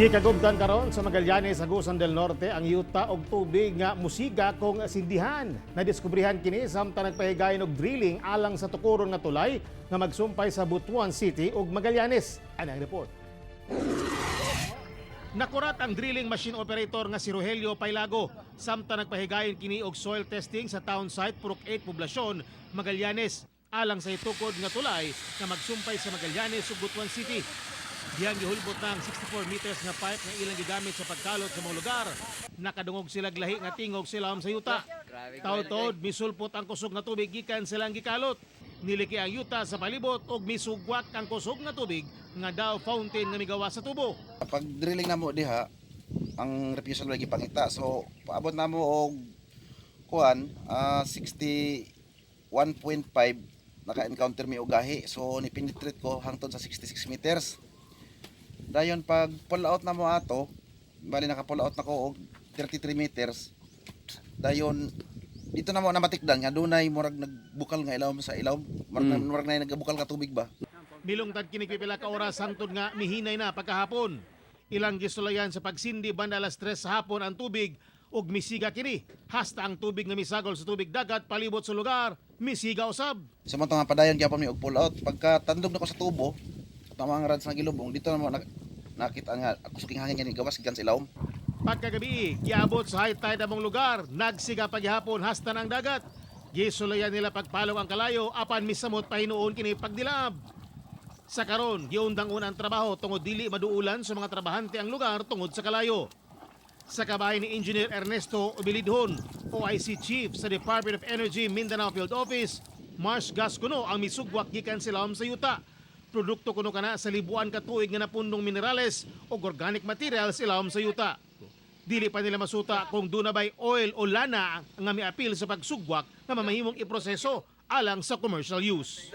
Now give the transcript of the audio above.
Gikagubdan karon sa Magallanes, Agusan del Norte ang yuta og tubig nga musiga kung sindihan. Nadiskubrihan kini samtang nagpahigayon og drilling alang sa tukuron nga tulay nga magsumpay sa Butuan City ug Magallanes. Ano ang report? Nakurat ang drilling machine operator nga si Rogelio Pailago samtang nagpahigayon kini og soil testing sa town site Purok 8 Poblasyon, Magallanes alang sa itukod nga tulay nga magsumpay sa Magallanes ug Butuan City. Diyang gihulbot ng 64 meters nga pipe nga ilang gigamit sa pagkalot sa mga lugar. Nakadungog sila glahi nga tingog sila sa yuta. Taud-taud misulpot ang kusog nga tubig gikan silang gikalot. Niliki ang yuta sa palibot ug misugwak ang kusog nga tubig nga daw fountain nga migawa sa tubo. Pag drilling na mo diha, ang refusal lagi pangita. So, paabot na mo og kuan, ah, 61.5 naka-encounter mi og gahi. So, ni-penetrate ko hangtod sa 66 meters. Dayon pag pull out na mo ato, bali naka-pull out na ko og 33 meters. Dayon dito na mo na matikdan nga dunay murag nagbukal nga ilaw sa ilaw. Murag, mm. murag na nagbukal ka tubig ba. Milungtad kini pipila ka oras hangtod nga mihinay na pagkahapon. Ilang gisulayan sa pagsindi banda alas 3 sa hapon ang tubig ug misiga kini. Hasta ang tubig nga misagol sa tubig dagat palibot sa lugar, misiga usab. Sumunto nga padayon gyapon mi og pull out. Pagka tandog na ko sa tubo, tama ang rads nga gilubong, dito na mo nakita nga ako suking hangin yan gawas gikan sa. Pagkagabi, giabot sa high tide among lugar, nagsiga paghihapon hasta ng dagat. Gisulayan nila pagpalong ang kalayo apan misamot pahinuon kini pagdilab. Sa karon, giundang unang trabaho tungod dili maduulan sa mga trabahante ang lugar tungod sa kalayo. Sa kabahay ni Engineer Ernesto Obilidhon, OIC Chief sa Department of Energy Mindanao Field Office, Mars gas kuno ang misugwak gikan silawom sa yuta. Produkto kuno kana sa libuan ka tuig nga napundong minerales o organic materials ilawom sa yuta. Dili pa nila masuta kung doon ba'y oil o lana nga miapil sa pagsugwak na mamahimong iproseso alang sa commercial use.